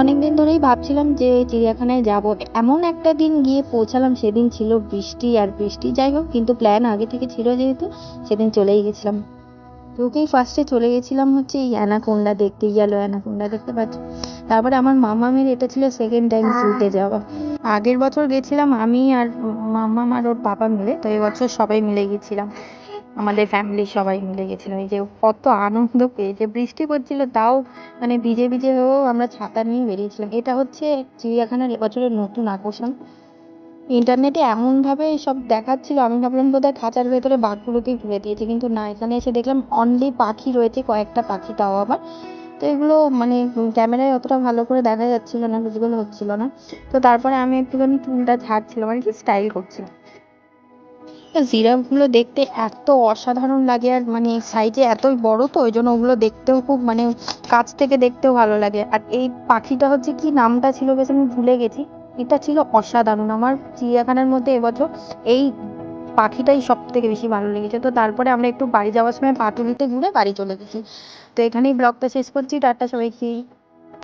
অনেকদিন ধরেই ভাবছিলাম যে চিড়িয়াখানায় যাব। এমন একটা দিন গিয়ে পৌঁছালাম, সেদিন ছিল বৃষ্টি আর বৃষ্টি। যাই হোক, কিন্তু প্ল্যান আগে থেকে ছিল যেহেতু, সেদিন চলেই গেছিলাম। ঢুকেই ফার্স্টে চলে গেছিলাম হচ্ছে এই অ্যানাকোন্ডা দেখতে গেল অ্যানাকোন্ডা দেখতে পাচ্ছি? তারপরে আমার মামামের এটা ছিল সেকেন্ড টাইম জুতে যাওয়া। আগের বছর গেছিলাম আমি আর মামাম আর ওর বাবা মিলে, তো এবছর সবাই মিলে গেছিলাম। আমাদের ফ্যামিলির সবাই মিলে গেছিলাম এই যে কত আনন্দ পেয়েছে বৃষ্টি পড়ছিল তাও মানে ভিজে ভিজে হয়েও আমরা ছাতা নিয়ে বেরিয়েছিলাম। এটা হচ্ছে চিড়িয়াখানার এবছরের নতুন আকর্ষণ। ইন্টারনেটে এমনভাবে সব দেখাচ্ছিল, আমি ভাবলাম বোধহয় খাঁচার ভেতরে বাঘগুলোকেই তুলে দিয়েছে, কিন্তু না, এখানে এসে দেখলাম অনলি পাখি রয়েছে, কয়েকটা পাখি তাও আবার। তো এগুলো মানে ক্যামেরায় অতটা ভালো করে দেখা যাচ্ছিল না ভিজিবল হচ্ছিল না। তো তারপরে আমি একটুখানি চুলটা ঝাড়ছিলাম আর কি স্টাইল করছিলাম। জিরাফগুলো দেখতে এত অসাধারণ লাগে আর মানে সাইজে এতই বড় তো, ওই জন্য ওগুলো দেখতেও খুব মানে কাছ থেকে দেখতেও ভালো লাগে। আর এই পাখিটা হচ্ছে কি নামটা ছিল বেশ আমি ভুলে গেছি, এটা ছিল অসাধারণ। আমার চিড়িয়াখানার মধ্যে এবছর এই পাখিটাই সব থেকে বেশি ভালো লেগেছে। তো তারপরে আমরা একটু বাড়ি যাওয়ার সময় পাটুলিতে ঘুরে বাড়ি চলে গেছি। তো এখানেই ব্লগটা শেষ করছি, টাটা সবাইকে।